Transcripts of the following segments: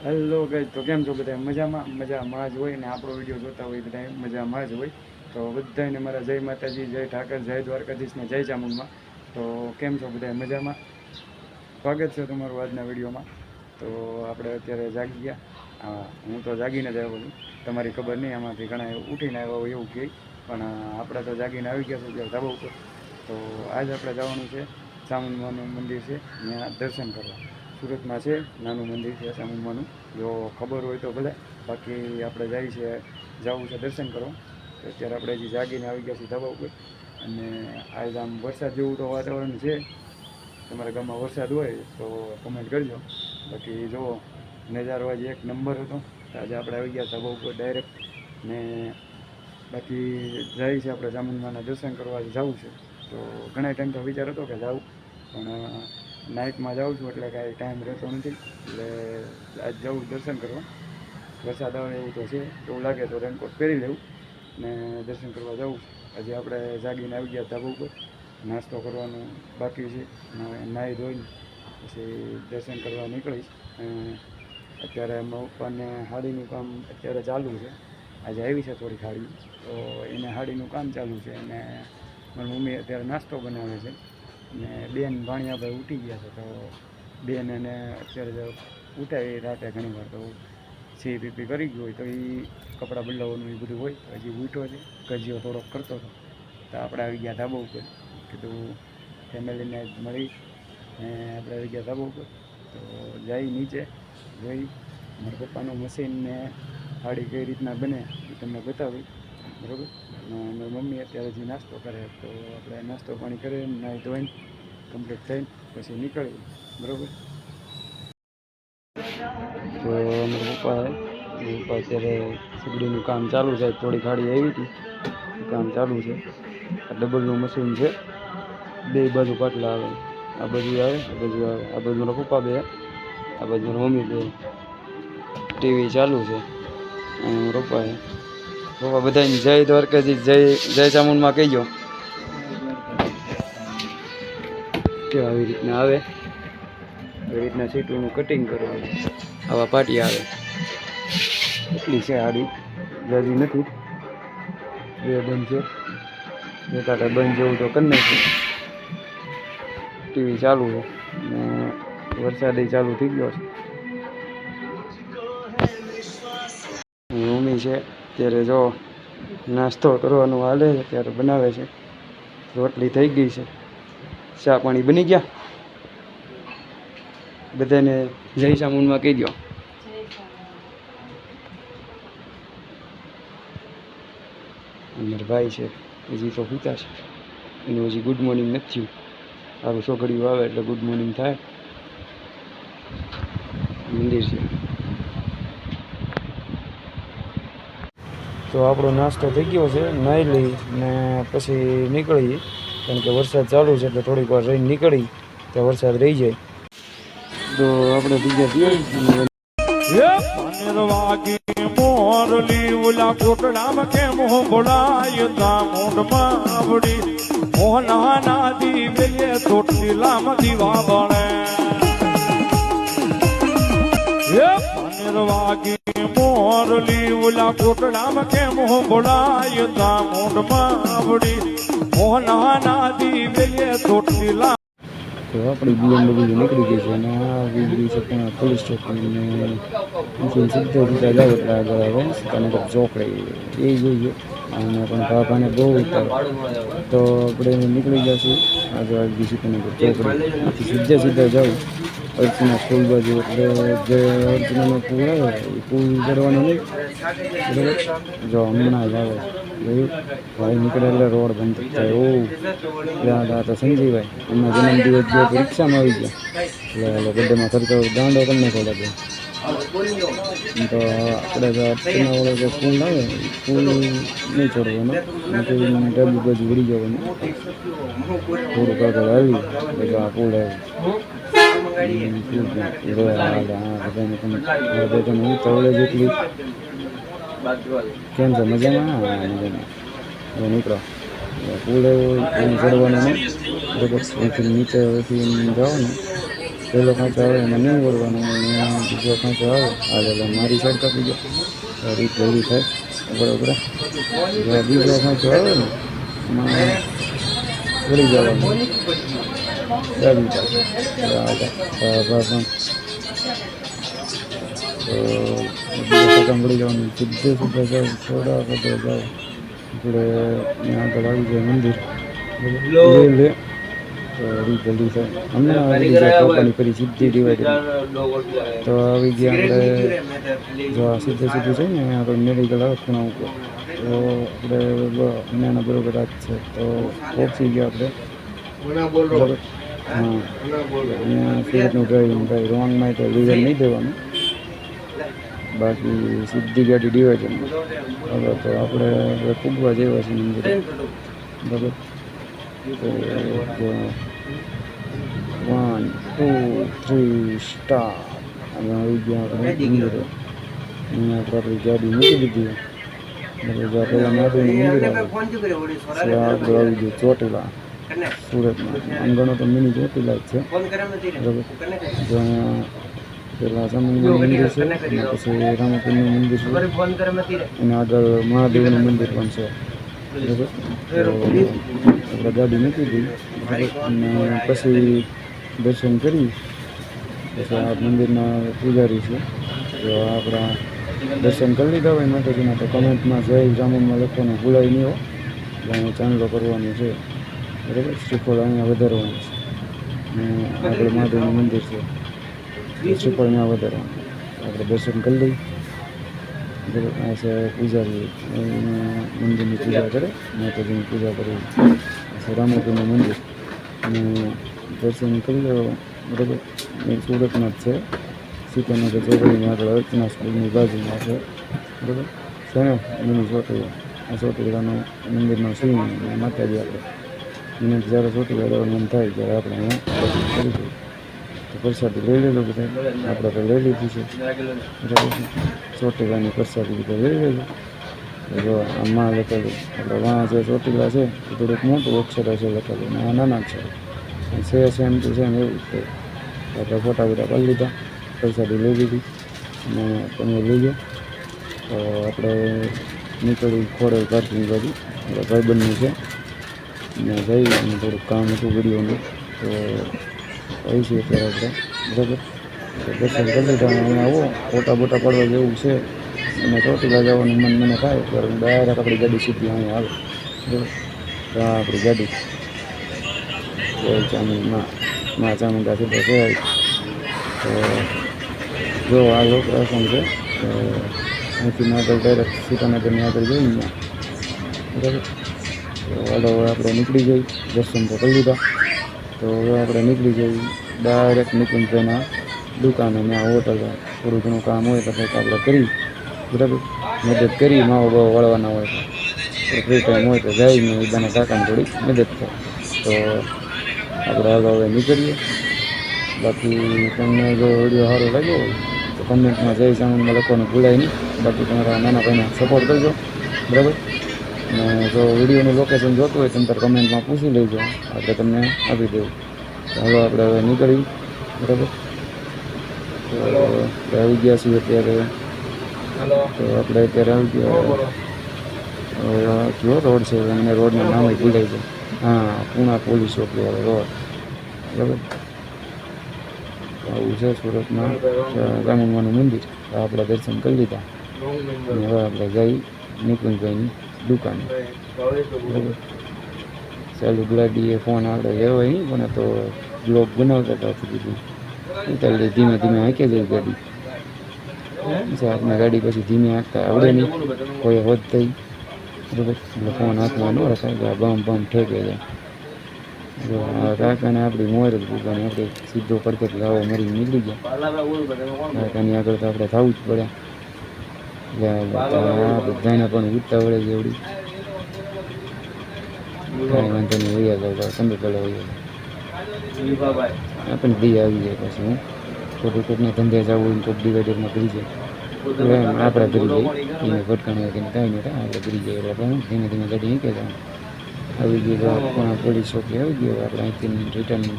Hello ગઈ તો કેમ છો બધા મજામાં? મજામાં જ હોય ને આપણો વીડિયો જોતા હોય બધા મજામાં જ હોય. તો બધાને મારા જય માતાજી, જય ઠાકર, જય દ્વારકાધીશ ને જય ચામુંડમાં. તો કેમ છો બધા મજામાં? સ્વાગત છે તમારું આજના વિડીયોમાં. તો આપણે અત્યારે જાગી ગયા. હા તો જાગીને જ આવ્યો છું. તમારી ખબર નહીં, આમાંથી ઘણા ઉઠીને આવ્યા હોય એવું કહે પણ આપણે તો જાગીને આવી ગયા છે ધાબા ઉપર. તો આજ આપણે જવાનું છે. ચામુંડમાનું મંદિર છે. ત્યાં દર્શન કરવા. સુરતમાં છે, નાનું મંદિર છે, સામુમાનું. જો ખબર હોય તો ભલે. બાકી આપણે જાય છે, જવું છે દર્શન કરવા. તો અત્યારે આપણે હજી જાગીને આવી ગયા છીએ ધાબા ઉપર. અને આજ આમ વરસાદ જેવું તો વાતાવરણ છે. તમારા ગામમાં વરસાદ હોય તો કમેન્ટ કરજો. બાકી જુઓ નજારો આજે એક નંબર હતો. આજે આપણે આવી ગયા ધાબા ઉપર ડાયરેક્ટ ને બાકી જાય છે આપણે ચામુંડમાના દર્શન કરવા, જવું છે. તો ઘણા ટાઈમ તો વિચાર હતો કે જાઉં પણ નાઇટમાં જાઉં છું, એટલે કાંઈ ટાઈમ રહેતો નથી. એટલે આજ જવું દર્શન કરવા. વરસાદ આવે એવું તો છે એવું લાગે તો રેનકોટ પહેરી લેવું ને દર્શન કરવા જવું હજી આપણે જાગીને આવી ગયા ધાબા ઉપર. નાસ્તો કરવાનો બાકી છે. નાહી ધોઈને પછી દર્શન કરવા નીકળીશ. અત્યારે પપ્પાને હાડીનું કામ અત્યારે ચાલુ છે. આજે આવી છે થોડી હાડી. તો એને હાડીનું કામ ચાલુ છે. અને મારી મમ્મી અત્યારે નાસ્તો બનાવે છે. ને બેન ભાણિયાભાઈ ઉઠી ગયા છે તો બેન એને અત્યારે જો ઉઠાવી રાતે ઘણીવાર તો સી પીપી કરી ગયું હોય તો એ કપડાં બદલાવવાનું એ બધું હોય. હજી ઉઠ્યો છે. કજીઓ થોડોક કરતો હતો. તો આપણે આવી ગયા ધાબા ઉપર. કીધું ફેમિલીને મળી ને આપણે આવી ગયા ધાબા ઉપર. તો જઈ નીચે. જોઈ. મારા પપ્પાનું મશીનને હાડી કઈ રીતના બને એ તમને બતાવી બરાબર? મારી મમ્મી અત્યારે જે નાસ્તો કરે તો આપણે નાસ્તો પાણી કરીએ નાહી ધોઈને કમ્પ્લીટ થઈને પછી નીકળીએ. બરાબર? તો અમારા પપ્પા પપ્પા અત્યારે સીગડીનું કામ ચાલુ છે. થોડી ગાડી આવી હતી. કામ ચાલુ છે. આ ડબલનું મશીન છે. બે બાજુ પાટલા આવે. આ બાજુ આવે, આ બાજુ આવે. આ બાજુના પપ્પા બે, આ બાજુના મમ્મી બે. ટીવી ચાલુ છે. અને છે બધાને જય દ્વારકાજી જય જય ચામુંડમાં કહેજો કે આવી રીતના આવે? આવી રીતના સીટોનું કટિંગ કરવાનું. આવા પાટી આવે. એટલી છે આડી. જાજી નથી. બે બંધ છે. બે કાંટા બંધ જેવું તો કરી નાખ્યું ટીવી ચાલુ છે. ને વરસાદ ચાલુ થઈ ગયો છે. મમ્મી છે. ત્યારે જો નાસ્તો કરવાનું હાલે છે, ત્યારે બનાવે છે. રોટલી થઈ ગઈ છે. ચા પાણી બની ગયા. બધાને જય સામુનમાં કહી દો અમારા ભાઈ છે, હજી તો સૂતા છે. એનું હજી ગુડ મોર્નિંગ નથી સારું છોકરીઓ આવે એટલે ગુડ મોર્નિંગ થાય. મંદિર છે. તો આપણો નાસ્તો થઈ ગયો છે નાહી લઈ ને પછી નીકળીએ કારણ કે વરસાદ ચાલુ છે એટલે થોડીક વાર રહીને નીકળી, તો વરસાદ રહી જાય. તો આપણે બીજા પનરવાગી મોરલી પનરવાગી મોરલી ઉલા કોટડામ કેમ બોલાય દામોડ માવડી? મોહના નાદી વેલે તોટલી તો આપણી બીએમડબલ્યુ નીકળી ગઈ છે અને આ ગયું છે પણ પોલીસ ચોકી ને અહીંથી સીધા સીધા જાવ એટલે આગળ આવે સીતાનગર ચોકડી. એ જોઈએ. અને પણ ભાભાને બહુ ઉતાર. તો આપણે નીકળી જશું. આગળ ગયું સીતાનગર ચોકડી. સીધા સીધા જાવ અર્ચના સ્કૂલ બાજુ. એટલે જે અર્ચનાનો પુલ આવે, એ પુલ ચડવાનો નહીં. બરાબર? જો હમણાં જ આવે. જોયું ભાઈ નીકળે એટલે રોડ બંધ થાય એવું યાદ આ તો સંજીભાઈ એમના જન્મદિવસ જે પરીક્ષામાં આવી ગયા. એટલે એટલે બધામાં ખર્ચો દાંડો તમને ખોલે છે તો આપણે જો અર્ચનાવાળો જે પુલ આવે, પુલ નહીં નથી ડાબી બાજુ વળી જવાનું. થોડુંક આગળ આવી એટલે આ ફૂલ આવ્યું જેટલી કેમ છે? મજામાં? મિત્રો પુલ એવું ચડવાનું નહીં. નીચે અહીંથી જાઓ ને પહેલો કાંચો આવે, એમાં નહીં વળવાનું. બીજો કાંચો આવે. આજે મારી સાઈડ કાપી ગયો રીત જલ્દી થાય. બરાબર? બીજો કાંચો આવે ને, એમાં વળી જવાનું. ડાબી પાસે વળી જવાનું સીધા જાવ થોડા બધા જાવ આપણે ત્યાં આગળ આવી જાય મંદિર. લે લે. જલ્દી થાય. આવી જાય પોતાની કરી સીધી ડિવાઈડ તો આવી ગયા આપણે જો આ સીધે સીધું છે ને આગળ મેડિકલ આવે ખૂણા ઉપર. તો આપણે બ- બરોબર છે. તો પહોંચી ગયા આપણે. હા. અહીંયા સુરતનું ડ્રાઈવિંગ ભાઈ રોંગમાં તો લીઝર નહીં દેવાનું. બાકી સીધી ગાડી ડિવાઈડરમાં હવે તો આપણે પૂગવા જેવા છે મંદિર. બરાબર? તો વન ટુ થ્રી સ્ટાર અને આવી ગયા આપણે મંદિરે. અહીંયા આપણે આપણી ગાડી મૂકી દીધી. બરાબર પહેલાં મહાદેવનું મંદિર આવે. આગળ આવી ગયું ચોટીલા. સુરતમાં. આમ ગણો તો મિની ચોટીલા જ છે. બરાબર? પેલા સમયનું મંદિર છે અને પછી રામકુંડનું મંદિર છે. અને આગળ મહાદેવનું મંદિર પણ છે. બરાબર? આપણે ગાડી મૂકી દીધી. અને પછી દર્શન કરી. પછી આ મંદિરના પૂજારી છે. તો આપણા દર્શન કરી લીધા હોય માતાજીના તો કમેન્ટમાં જય જામુનમાં લખવાનું ભૂલાય નહીં હો. એટલે ચાંદલો કરવાનો છે. બરાબર? શ્રીફળ અહીંયા વધારવાનું છે. અને આગળ મહાદેવનું મંદિર છે. શ્રીફળ અહીંયા વધારે. આપણે દર્શન કરી લઈ પૂજા મંદિરની પૂજા કરે, માતાજીની પૂજા કરી. પછી રામોપીનું મંદિર. અને દર્શન કરી લો, બરાબર? એ સુરતમાં જ છે. સીતાનગર ચોકડીની આગળ અર્ચના સ્કૂલની બાજુમાં છે. બરાબર? છે એની મિની આ ચોટીલાનો મંદિરનો સીન માતાજી આપણે એને જ્યારે જવાનું મન થાય, ત્યારે આપણે અહીંયા કરીશું પ્રસાદી લઈ લેલો બધા. આપણે તો લઈ લીધી છે. બરાબર છે ચોટીલાની પ્રસાદી બધા લઈ લેલો જો આમાં લખેલું એટલે વાં જે ચોટીલા છે, એ થોડુંક મોટું અક્ષર છે લખેલું અને આ નાના છે. છે સેમ ટુ સેમ એવું છે. તો આપણે ફોટા બોટા કરી લીધા, પ્રસાદી લઈ લીધી. અને તમે લઈ ગયો તો આપણે નીકળી ખોડે પાર્કિંગ બાજુ આપણે ભાઈબંધનું છે. ને જઈ અને થોડુંક કામ હતું, વિડીયોનું. તો આવી છે અત્યારે આપણે. બરાબર? દર્શન કરી લીધા અહીંયા આવો. ફોટા બોટા પડવા જેવું છે. અને ચોટીલા જવાનું મન મને થાય ત્યારે હું ડાયરેક્ટ આપણી ગાડી સીધી અહીંયા આવે. બરાબર? હા આપણી ગાડી. જય મા ચામુંડા સીધા છે તો જો આ લોકેશન છે અહીંથી આગળ ડાયરેક્ટ સીતાનગરની આગળ જઈ અહીંયા. બરાબર? તો આપણે નીકળી જઈ. દર્શન તો કરી લીધા. તો હવે આપણે નીકળી જઈએ. ડાયરેક્ટ નિકુંજભાઈના દુકાને ત્યાં હોટલ થોડું ઘણું કામ હોય તો કંઈક આપણે કરી. બરાબર? મદદ કરી, માવો બાવો વળવાના હોય તો. ફ્રી ટાઈમ હોય તો જઈને બધાના કાકાને થોડી મદદ થાય. તો આપણે હાલો હવે નીકળીએ. બાકી તમને જો વીડિયો સારો લાગ્યો હોય, તો કમેન્ટમાં જય ચામુંડમાં લખવાનું ભૂલાય નહીં. બાકી તમારા નાના ભાઈને સપોર્ટ કરજો. બરાબર? અને જો વિડીયોનું લોકેશન જોતું હોય તમે તાર કમેન્ટમાં પૂછી લેજો. આપણે તમને આપી દેવું ચાલો આપણે હવે નીકળી બરાબર? તો આપણે આવી ગયા છીએ અત્યારે. તો આપણે અત્યારે આવી ગયા. કયો રોડ છે? મને રોડનું નામ ભૂલાઈ છે હા પૂણા પોલીસ ચોકી વાળો રોડ. બરાબર? આવું છે સુરતમાં. રામમાનું મંદિર. તો આપણે દર્શન કરી લીધા. હવે આપણે જઈ નિકુંજભાઈની દુકાને. ચાલુ એ ફોન આવડે લેવાય નહીં પણ તો બ્લોક બનાવતા હતા કીધું ઉતારી ધીમે ધીમે હાંકી ગઈ ગાડી. આપણે ગાડી પછી ધીમે હાંકતા આવડે નહીં, કોઈ હોત થઈ બરાબર? એટલે ફોન હાથમાં ન રખાય બમ બમ ઠેકે જો કાકાને આપણી મોર જ દુકાને, આપણે સીધો પડકે લાવો મરી નીકળી ગયા. કાકાની આગળ તો આપણે થવું જ પડે. એટલે બધાને પણ ઉતાવળે જ એવડી. કાંઈ વાંધો નહીં વૈયા જાવ સમય પહેલાં વૈયા આપણને દી આવી જાય પછી હું. ખોટું કોઈકને ધંધે જવું હોય કોઈક ડિવાઈડરમાં ભરી જાય. આપણે ભરી જઈએ એને ભટકાણી કે કાંઈ નહીં થાય આપણે ભરી જઈએ. એટલે આપણે ધીમે ધીમે ગાડી નીકળી આવી ગયો આપણા પોલીસ ચોકી આવી ગયો આપણે અહીંથી રિટર્ન છું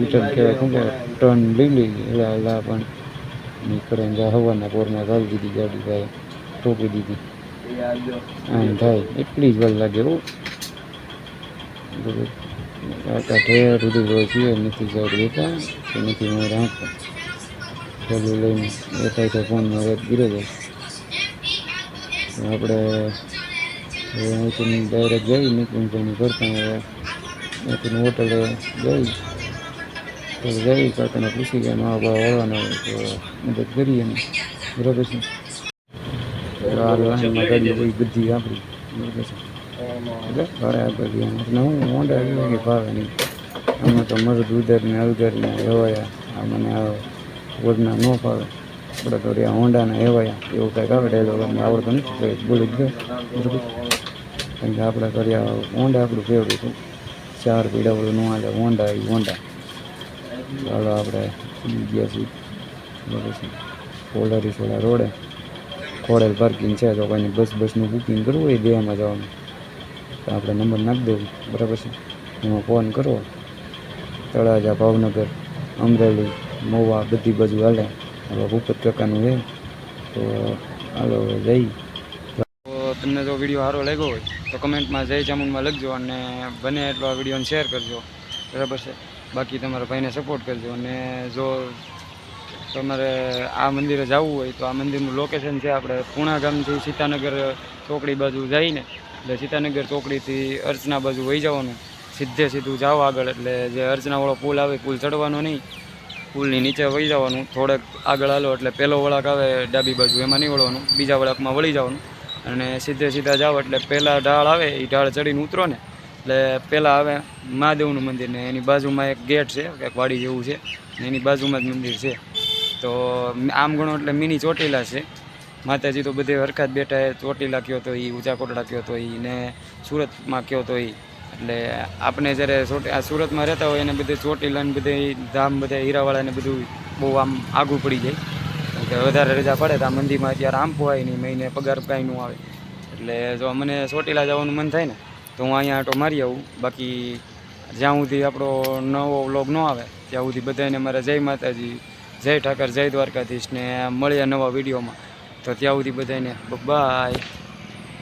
રિટર્ન કહેવાય શું કહેવાય? ટર્ન લઈ લઈ એટલે પણ નીકળે હવાના પોરમાં ગાળી દીધી ગાડી ભાઈ ઠોકી દીધી. આમ થાય, એટલી જ વાર લાગે હો. ઠેર સુધી હોય છે નથી સાઈડ દેતા કે નથી મારે રાખતા ચાલુ લઈને એ થાય તો ફોનમાં વાત ગીરે જાય આપણે હવે અહીંથી ડાયરેક્ટ જઈ નિકુંજની કરતા હવે અહીંથી હોટલે જઈ. જઈ કાકાને પૂછી ગયા નવા ભાવ વળવાના મદદ કરીએ ને બરાબર છે લાઈનમાં ગાડી બધી આપણી બરાબર છે એટલે ઘરે આપણે ધ્યાન એટલે હું મોઢા જેવું કે ભાવે નહીં અમે તો મરદ ઉદર ને અલગર ને હેવાયા આ મને આ વડના ન ફાવે આપણે તો રહ્યા હોંડાના હેવાયા એવું કાંઈક આવે ડાયલોગ અમને આવડતો નથી બોલી ગયો બરાબર કારણ કે આપણે કર્યા હોંડા આપણું ફેવરેટ છે ચાર પીડા બધું ન હાલે હોંડા એ હોંડા ચાલો આપણે ગયા છીએ? પોલારી સોલા રોડે. ખોડેલ પાર્કિંગ છે, તો કોઈને બસ બસનું બુકિંગ કરવું હોય દેવામાં જવાનું. તો આપણે નંબર નાખી દેવું, બરાબર છે? એમાં ફોન કરો. તળાજા, ભાવનગર, અમરેલી મહુવા બધી બાજુ હાલે. હવે ભૂપત કાકાનું છે. તો હાલો, જઈ. તો તમને જો વીડિયો સારો લાગ્યો હોય, તો કમેન્ટમાં જય ચામુંડમાં લખજો અને બને એટલો આ વિડીયોને શેર કરજો. બરાબર છે? બાકી તમારા ભાઈને સપોર્ટ કરજો. અને જો તમારે આ મંદિરે જવું હોય તો આ મંદિરનું લોકેશન છે આપણે પૂણા ગામથી સીતાનગર ચોકડી બાજુ જઈને એટલે સીતાનગર ચોકડીથી અર્ચના બાજુ વહી જવાનું. સીધે સીધું જાઓ આગળ એટલે જે અર્ચનાવાળો પુલ આવે પુલ ચડવાનો નહીં, પુલની નીચે વહી જવાનું. થોડેક આગળ હાલો એટલે પહેલો વળાક આવે ડાબી બાજુ, એમાં નહીં વળવાનું બીજા વળાકમાં વળી જવાનું. અને સીધે સીધા જાઓ એટલે પહેલાં ઢાળ આવે એ ઢાળ ચડીને ઉતરો ને એટલે પહેલાં આવે મહાદેવનું મંદિર ને એની બાજુમાં એક ગેટ છે, કંઈક વાડી જેવું છે, ને એની બાજુમાં જ મંદિર છે. તો આમ ગણો એટલે મિની ચોટીલા છે. માતાજી તો બધે હરખાત બેઠા એ ચોટીલા કયો તો એ ઊંચા કોટડા કયો તો એ ને સુરતમાં કયો તો એ એટલે આપણે જ્યારે આ સુરતમાં રહેતા હોય એને બધે ચોટીલા ને બધે ધામ બધા હીરાવાળા ને બધું બહુ આમ આઘું પડી જાય. કે વધારે રજા પડે તો આ મંદિરમાં અત્યારે આમ પોવાય નહીં, મહિને પગાર કાંઈ ન આવે. એટલે જો મને ચોટીલા જવાનું મન થાય ને તો હું અહીંયા આટો મારી આવું. બાકી જ્યાં સુધી આપણો નવો વ્લોગ ન આવે, ત્યાં સુધી બધાને મારા જય માતાજી, જય ઠાકર, જય દ્વારકાધીશને મળ્યા નવા વિડીયોમાં. તો ત્યાં સુધી બધાને બાય.